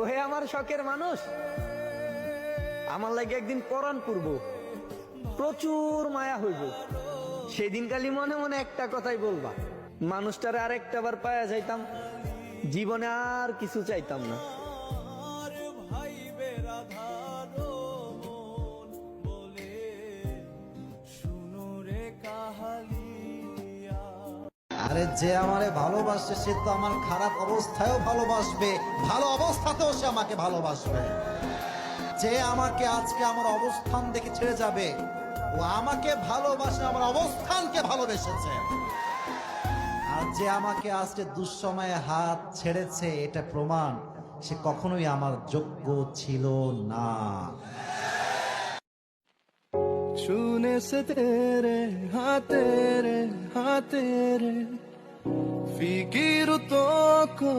ওহে আমার শখের মানুষ, আমার লাগে একদিন পরাণ করব প্রচুর মায়া হইব। সেদিন কালি মনে মনে একটা কথাই বলবা, মানুষটারে আর একটা বার পায়া যাইতাম, জীবনে আর কিছু চাইতাম না। আরে যে আমারে ভালোবাসে, সে তো আমার খারাপ অবস্থায়ও ভালোবাসবে। ভালো অবস্থাতেও সে আমাকে ভালোবাসবে। যে আমাকে আজকে আমার অবস্থান দেখে ছেড়ে যাবে, ও আমাকে ভালোবাসে, আমার অবস্থানকে ভালোবেসেছে। আর যে আমাকে আজকে দুঃসময়ে হাত ছেড়েছে, এটা প্রমাণ, সে কখনোই আমার যোগ্য ছিল না। छूने से तेरे हाँ तेरे हाँ तेरे। फीकी रुतों को